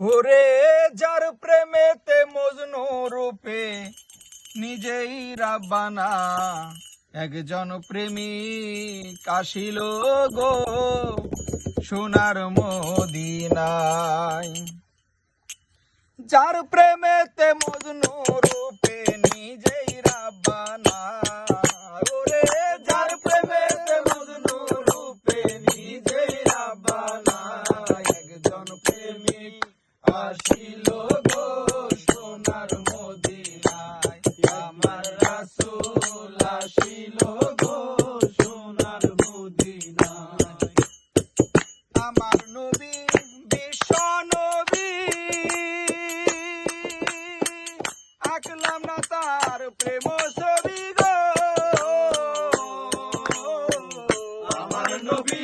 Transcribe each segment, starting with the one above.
ওরে যার প্রেমেতে মজনু রূপে নিজেই রাব্বানা, একজন প্রেমী কাশিল গো সোনার মদিনায়। যার প্রেমেতে মজনু রূপে না তার প্রেম ছবি গো। আমার নবী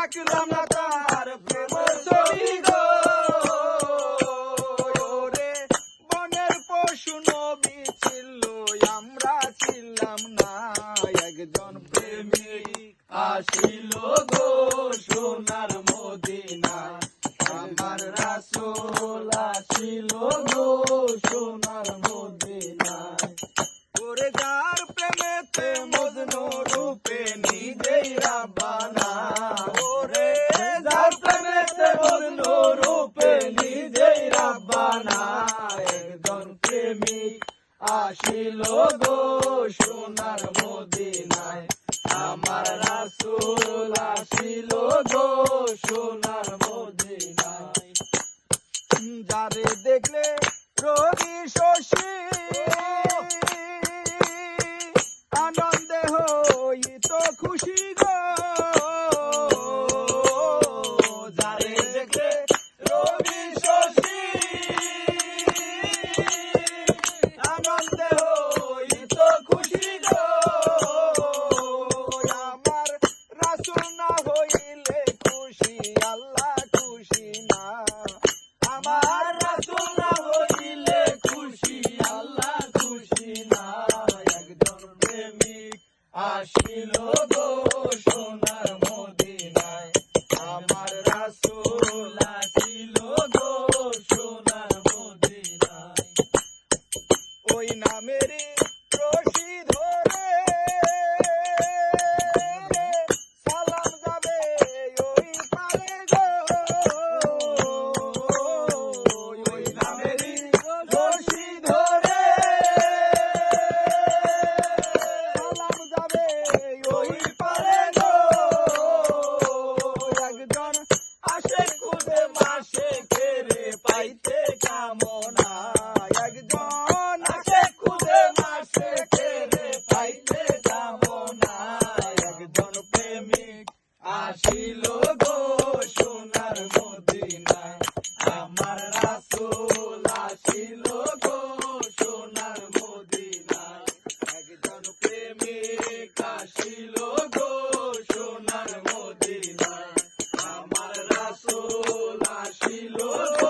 আঁকলাম না তার প্রেম ছবি গো। রে বনের পশু নবী ছিল, আমরা ছিলাম না। একজন প্রেমিক আসিল গো সোনার মদিনা সোনার মদিনায় ওরে যার প্রেমেতে মজনু রূপে নিজেই রাবানা ওরে যার প্রেমেতে মজনু রূপে নিজেই রাবানা একজন প্রেমিক আসিল গো সোনার মদিনায় আমার রাসুল আসিল গো সোনার মদিনায় যারে দেখলে 说一说心。मेरी নাচিল